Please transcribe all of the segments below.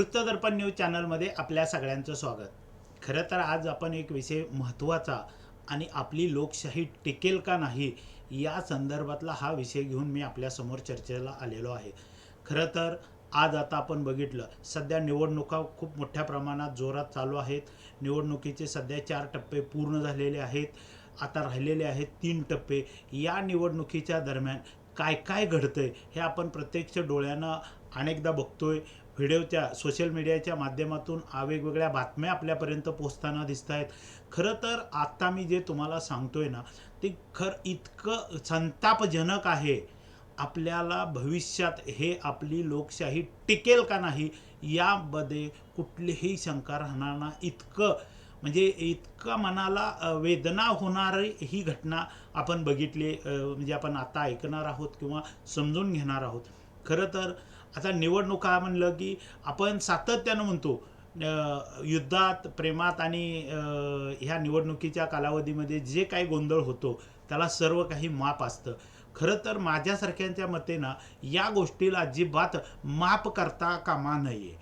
वृत्तदर्पण news चॅनलमध्ये आपल्या सगळ्यांचं स्वागत. खरं तर आज आपण एक विषय महत्त्वाचा आणि आपली लोकशाही टिकेल का नाही या संदर्भातला हा विषय घेऊन मी आपल्यासमोर चर्चेला आलेलो आहे. खरं तर आज आता आपण बघितलं सध्या निवडणुका खूप मोठ्या प्रमाणात जोरात चालू आहेत. निवडणुकीचे सध्या चार टप्पे पूर्ण झालेले आहेत. आता राहिलेले आहेत तीन टप्पे. या निवडणुकीच्या दरम्यान काय काय घडतंय हे आपण प्रत्यक्ष डोळ्यानं अनेकदा बघतोय. व्हिडिओच्या सोशल मीडियाच्या माध्यमातून वेगवेगळ्या बातम्या आपल्यापर्यंत पोचताना दिसत आहेत खरं तर आता मी जे तुम्हाला सांगतोय ना ते खर इतकं संतापजनक आहे. आपल्याला भविष्यात हे आपली लोकशाही टिकेल का नाही यामध्ये कुठलीही शंका राहणार ना. इतकं म्हणजे इतकं मनाला वेदना होणारी ही घटना आपण बघितली म्हणजे आपण आता ऐकणार आहोत किंवा समजून घेणार आहोत. खरं तर आता निवडणुका म्हणलं की आपण सातत्यानं म्हणतो युद्धात प्रेमात आणि ह्या निवडणुकीच्या कालावधीमध्ये जे काही गोंधळ होतो त्याला सर्व काही माप असतं. खरं तर माझ्यासारख्यांच्या मते ना या गोष्टीला अजिबात माप करता कामा नये.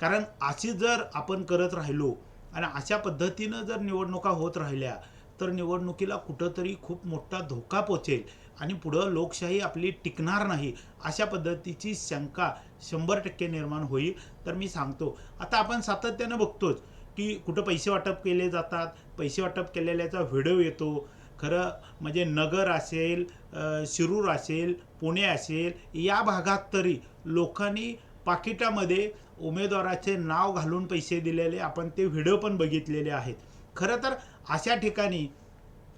कारण अशी जर आपण करत राहिलो आणि अशा पद्धतीनं जर निवडणुका होत राहिल्या तर निवडणुकीला कुठंतरी खूप मोठा धोका पोचेल आणि पुढं लोकशाही आपली टिकणार नाही अशा पद्धतीची शंका शंभर टक्के निर्माण होईल. तर मी सांगतो आता आपण सातत्यानं बघतोच की कुठं पैसे वाटप केले जातात पैसे वाटप केलेल्याचा व्हिडिओ येतो. खरं म्हणजे नगर असेल शिरूर असेल पुणे असेल या भागात तरी लोकांनी पाकिटामध्ये उमेदवाराचे नाव घालून पैसे दिलेले आपण ते व्हिडिओ पण बघितलेले आहेत. खरं तर अशा ठिकाणी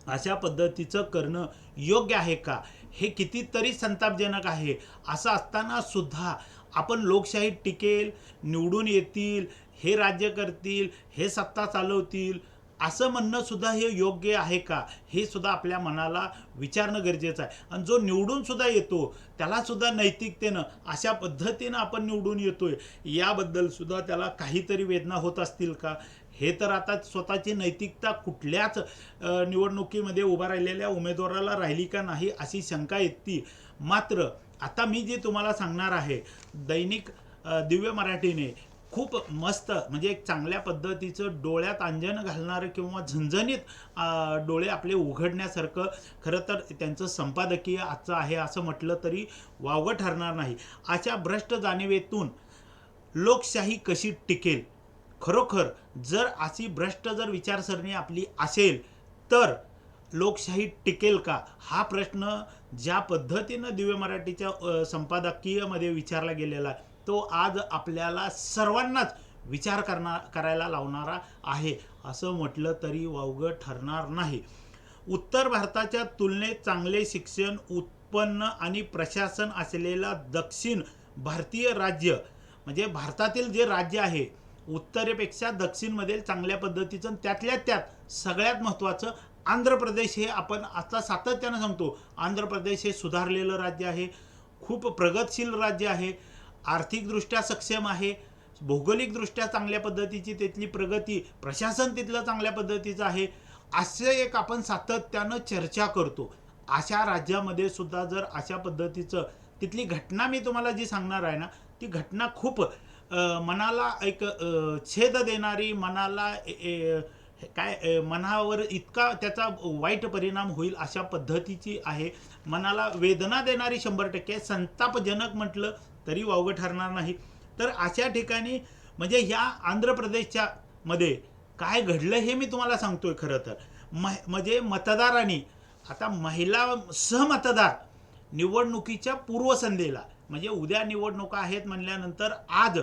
अशा पद्धतीचं करणं योग्य आहे का? हे कितीतरी संतापजनक आहे. असं असताना सुद्धा आपण लोकशाही टिकेल निवडून येतील हे राज्य करतील हे सत्ता चालवतील असं म्हणणं सुद्धा हे योग्य आहे का? हे सुद्धा आपल्या मनाला विचारणं गरजेचं आहे. आणि जो निवडून सुद्धा येतो त्याला सुद्धा नैतिकतेनं अशा पद्धतीनं आपण निवडून येतोय. याबद्दल सुद्धा त्याला काहीतरी वेदना होत असतील का? हे तर आता स्वतःची नैतिकता कुठल्याच निवडणुकीमध्ये उभा राहिलेल्या उमेदवाराला राहिली का नाही अशी शंका येते. मात्र आता मी जे तुम्हाला सांगणार आहे दैनिक दिव्य मराठीने खूप मस्त म्हणजे एक चांगल्या पद्धतीचं डोळ्यात अंजन घालणारं किंवा झणझणीत डोळे आपले उघडण्यासारखं खरं तर त्यांचं संपादकीय आजचं आहे असं म्हटलं तरी वावगं ठरणार नाही. अशा भ्रष्ट जाणीवेतून लोकशाही कशी टिकेल? खरोखर जर अशी भ्रष्ट जर विचारसरणी आपली असेल तर लोकशाही टिकेल का? हा प्रश्न ज्या पद्धतीनं दिव्य मराठीच्या संपादकीयमध्ये विचारला गेलेला तो आज आपल्याला सर्वांनाच विचार करणार करायला लावणारा आहे असं म्हटलं तरी वावगं ठरणार नाही. उत्तर भारताच्या तुलनेत चांगले शिक्षण उत्पन्न आणि प्रशासन असलेला दक्षिण भारतीय राज्य म्हणजे भारतातील जे राज्य आहे उत्तरेपेक्षा दक्षिणमध्ये चांगल्या पद्धतीचं आणि त्यातल्या त्यात सगळ्यात महत्त्वाचं आंध्र प्रदेश हे आपण आता सातत्यानं सांगतो. आंध्र प्रदेश हे सुधारलेलं राज्य आहे खूप प्रगतशील राज्य आहे आर्थिकदृष्ट्या सक्षम आहे भौगोलिकदृष्ट्या चांगल्या पद्धतीची तिथली प्रगती प्रशासन तिथलं चांगल्या पद्धतीचं आहे असं एक आपण सातत्यानं चर्चा करतो. अशा राज्यामध्ये सुद्धा जर अशा पद्धतीचं तिथली घटना मी तुम्हाला जी सांगणार आहे ना ती घटना खूप मनाला एक छेद देणारी मनाला ए- काय मनावर इतका त्याचा वाईट परिणाम होईल अशा पद्धतीची आहे. मनाला वेदना देणारी शंभर टक्के संतापजनक म्हटलं तरी वावगं ठरणार नाही. तर अशा ठिकाणी म्हणजे ह्या आंध्र प्रदेशच्या मध्ये काय घडलं हे मी तुम्हाला सांगतोय खरं तर. मह म्हणजे मतदारांनी आता महिला सहमतदार निवडणुकीच्या पूर्वसंध्येला म्हणजे उद्या निवडणुका आहेत म्हणल्यानंतर आज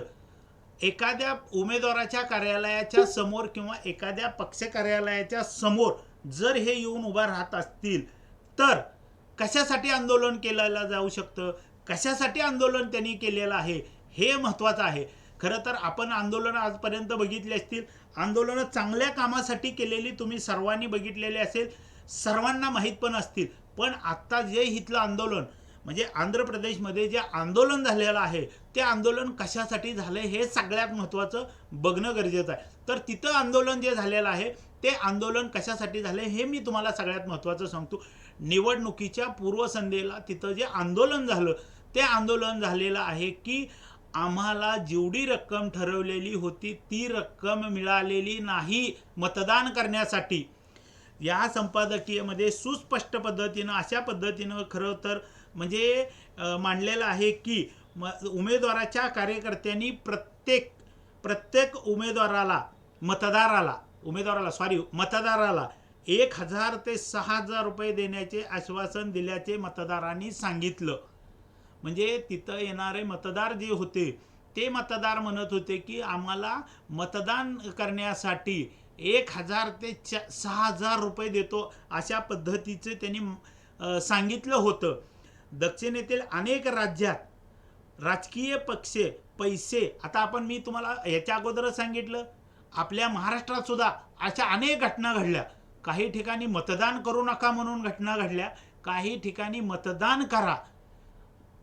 एखाद्या उमेदवाराच्या कार्यालयाच्या समोर किंवा एखाद्या पक्ष कार्यालयाच्या समोर जर हे येऊन उभा राहत असतील तर कशासाठी आंदोलन केलं जाऊ शकतं? कशासाठी आंदोलन त्यांनी केलेलं आहे? हे महत्त्वाचं आहे. खरं तर आपण आंदोलनं आजपर्यंत बघितली असतील. आंदोलनं चांगल्या कामासाठी केलेली तुम्ही सर्वांनी बघितलेली असेल. सर्वांना माहीत पण असतील. पण आत्ता जे इथलं आंदोलन म्हणजे आंध्र प्रदेशमध्ये जे आंदोलन झालेलं आहे ते आंदोलन कशासाठी झालं हे सगळ्यात महत्त्वाचं बघणं गरजेचं आहे. तर तिथं आंदोलन जे झालेलं आहे ते आंदोलन कशासाठी झाले हे मी तुम्हाला सगळ्यात महत्त्वाचं सांगतो. निवडणुकीच्या पूर्वसंध्येला तिथं जे आंदोलन झालं ते आंदोलन झालेलं आहे की आम्हाला जेवढी रक्कम ठरवलेली होती ती रक्कम मिळालेली नाही मतदान करण्यासाठी. या संपादकीयमध्ये सुस्पष्ट पद्धतीनं अशा पद्धतीनं खरं तर म्हणजे मांडलेलं आहे की म उमेदवाराच्या कार्यकर्त्यांनी प्रत्येक प्रत्येक उमेदवाराला मतदाराला उमेदवाराला सॉरी मतदाराला एक हजार ते सहा हजार रुपये देण्याचे आश्वासन दिल्याचे मतदारांनी सांगितलं. म्हणजे तिथं येणारे मतदार जे होते ते मतदार म्हणत होते की आम्हाला मतदान करण्यासाठी एक हजार ते चा सहा हजार रुपये देतो अशा पद्धतीचं त्यांनी सांगितलं होतं. दक्षिणेतील अनेक राज्यात राजकीय पक्ष पैसे आता आपण मी तुम्हाला याच्या अगोदरच सांगितलं आपल्या महाराष्ट्रात सुद्धा अशा अनेक घटना घडल्या. काही ठिकाणी मतदान करू नका म्हणून घटना घडल्या काही ठिकाणी मतदान करा.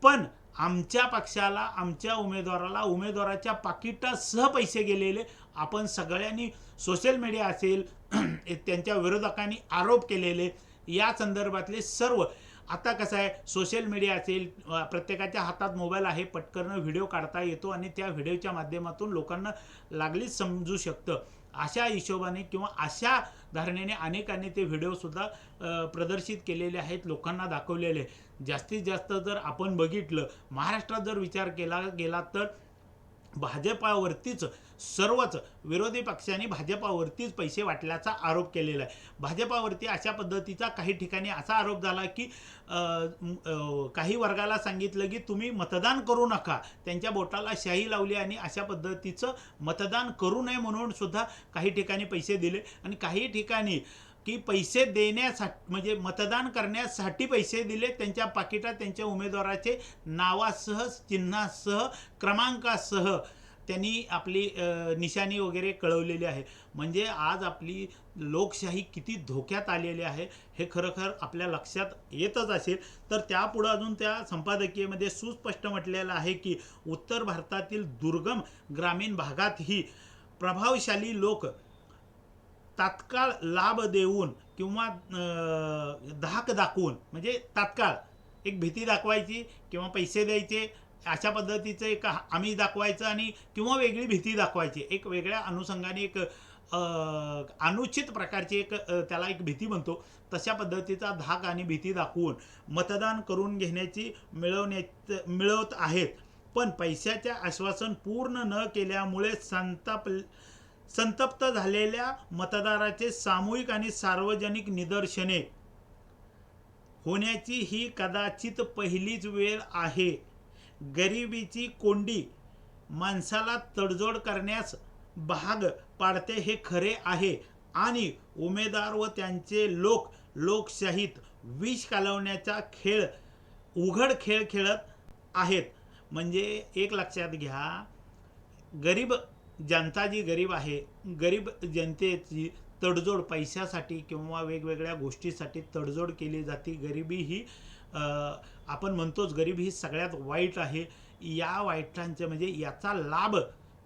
पण आमच्या पक्षाला आमच्या उमेदवाराला उमेदवाराच्या पाकिटासह पैसे गेलेले आपण सगळ्यांनी सोशल मीडिया असेल त्यांच्या विरोधकांनी आरोप केलेले या संदर्भातले सर्व आता कसं आहे सोशल मीडिया असेल प्रत्येकाच्या हातात मोबाईल आहे पटकन व्हिडिओ काढता येतो आणि त्या व्हिडिओच्या माध्यमातून लोकांना लागलीच समजू शकतं. अशा हिशोबाने किंवा अशा धारणेने अनेकांनी ते व्हिडिओसुद्धा प्रदर्शित केलेले आहेत लोकांना दाखवलेले. जास्तीत जास्त जर आपण बघितलं महाराष्ट्रात जर विचार केला गेला तर भाजपावरतीच सर्वच विरोधी पक्षांनी भाजपावरतीच पैसे वाटल्याचा आरोप केलेला आहे. भाजपावरती अशा पद्धतीचा काही ठिकाणी असा आरोप झाला की काही वर्गाला सांगितलं की तुम्ही मतदान करू नका. त्यांच्या बोटाला शाही लावली आणि अशा पद्धतीचं मतदान करू नये म्हणून सुद्धा काही ठिकाणी पैसे दिले. आणि काही ठिकाणी की पैसे देण्यासाठी म्हणजे मतदान करण्यासाठी पैसे दिले त्यांच्या पाकिटात त्यांच्या उमेदवाराचे नावासह चिन्हासह क्रमांकासह त्यांनी आपली निशाणी वगैरे कळवलेली आहे. म्हणजे आज आपली लोकशाही किती धोक्यात आलेली आहे हे खरोखर आपल्या लक्षात येतच असेल. तर त्यापुढं अजून त्या संपादकीयमध्ये सुस्पष्ट म्हटलेलं आहे की उत्तर भारतातील दुर्गम ग्रामीण भागातही प्रभावशाली लोक तात्काळ लाभ देऊन किंवा धाक दाखवून म्हणजे तात्काळ एक भीती दाखवायची किंवा पैसे द्यायचे अशा पद्धतीचं एक आम्ही दाखवायचं आणि किंवा वेगळी भीती दाखवायची. एक वेगळ्या अनुषंगाने एक अनुचित प्रकारची एक त्याला एक भीती म्हणतो. तशा पद्धतीचा धाक आणि भीती दाखवून मतदान करून घेण्याची मिळवण्यात मिळवत आहेत. पण पैशाचे आश्वासन पूर्ण न केल्यामुळे संताप संतप्त झालेल्या मतदाराचे सामूहिक आणि सार्वजनिक निदर्शने. होण्याची ही कदाचित पहिलीच वेळ आहे. गरिबीची कोंडी माणसाला तडजोड करण्यास भाग पाडते हे खरे आहे आणि उमेदवार व त्यांचे लोक लोकशाहीत विष कालवण्याचा खेळ उघड खेळ खेळत आहेत. म्हणजे एक लक्षात घ्या गरीब जनता जी गरीब आहे गरीब जनतेची तडजोड पैशासाठी किंवा वेगवेगळ्या गोष्टीसाठी तडजोड केली जाते. गरिबी ही आपण म्हणतोच गरिबी ही सगळ्यात वाईट आहे. या वाईटांचे म्हणजे याचा लाभ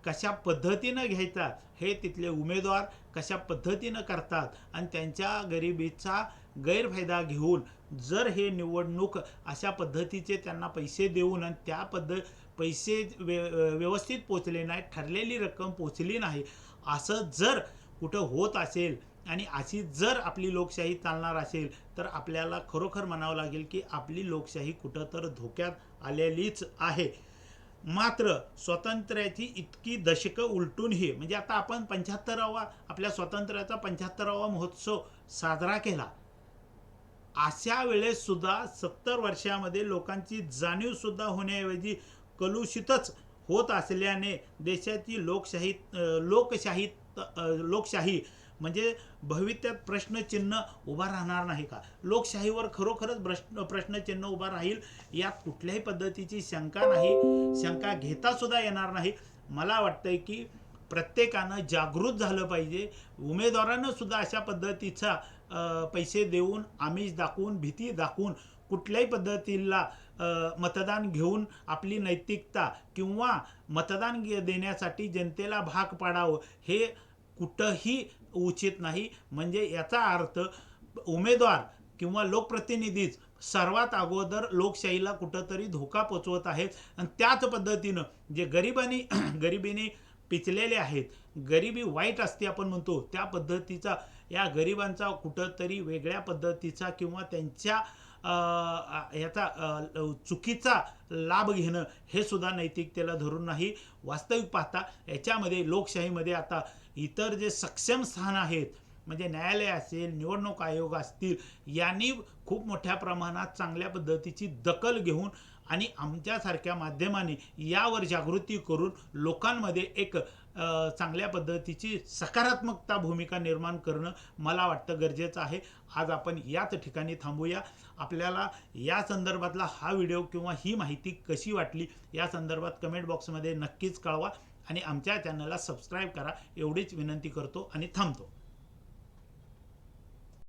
कशा पद्धतीनं घ्यायचा हे तिथले उमेदवार कशा पद्धतीनं करतात आणि त्यांच्या गरिबीचा गैरफायदा घेऊन जर हे निवडणूक अशा पद्धतीचे त्यांना पैसे देऊन आणि त्या पद्धत पैसे व्य व्यवस्थित पोचले नाही ठरलेली रक्कम पोचली नाही. असं जर कुठं होत असेल आणि अशी जर आपली लोकशाही चालणार असेल तर आपल्याला खरोखर म्हणावं लागेल की आपली लोकशाही कुठं तर धोक्यात आलेलीच आहे. मात्र स्वातंत्र्याची इतकी दशकं उलटूनही म्हणजे आता आपण पंच्याहत्तरावा आपल्या स्वातंत्र्याचा पंच्याहत्तरावा महोत्सव साजरा केला. अशा वेळेससुद्धा सत्तर वर्षामध्ये लोकांची जाणीवसुद्धा होण्याऐवजी कलुषितच होत असल्याने देशाची लोकशाही लोकशाही लोकशाही म्हणजे भविष्यात प्रश्नचिन्ह उभा राहणार नाही का? लोकशाहीवर खरोखरच प्रश्न प्रश्नचिन्ह उभा राहील यात कुठल्याही पद्धतीची शंका नाही शंका घेता सुद्धा येणार नाही. मला वाटतंय की प्रत्येकानं जागृत झालं पाहिजे. उमेदवारानं सुद्धा अशा पद्धतीचा पैसे देऊन आमिष दाखवून भीती दाखवून कुठल्याही पद्धतीला मतदान घेऊन आपली नैतिकता किंवा मतदान देण्यासाठी जनतेला भाग पाडावं हे कुठंही उचित नाही. म्हणजे याचा अर्थ उमेदवार किंवा लोकप्रतिनिधीच सर्वात अगोदर लोकशाहीला कुठंतरी धोका पोचवत आहेत. आणि त्याच पद्धतीनं जे गरिबांनी गरिबीने पिचलेले आहेत गरिबी वाईट असते आपण म्हणतो त्या पद्धतीचा या गरिबांचा कुठंतरी वेगळ्या पद्धतीचा किंवा त्यांच्या याचा चुकीचा लाभ घेणं हे सुद्धा नैतिकतेला धरून नाही. वास्तविक पाहता याच्यामध्ये लोकशाहीमध्ये आता इतर जे सक्षम स्थान आहेत म्हणजे न्यायालय असेल निवडणूक आयोग असतील यांनी खूप मोठ्या प्रमाणात चांगल्या पद्धतीची दखल घेऊन आणि आमच्यासारख्या माध्यमाने यावर जागृती करून लोकांमध्ये एक चांगल्या पद्धतीची सकारात्मकता भूमिका निर्माण करणं मला वाटतं गरजेचं आहे. आज आपण याच ठिकाणी थांबूया. आपल्याला या संदर्भातला हा व्हिडिओ किंवा ही माहिती कशी वाटली या संदर्भात कमेंट बॉक्समध्ये नक्कीच कळवा आणि आमच्या चॅनलला सबस्क्राईब करा. एवढीच विनंती करतो आणि थांबतो.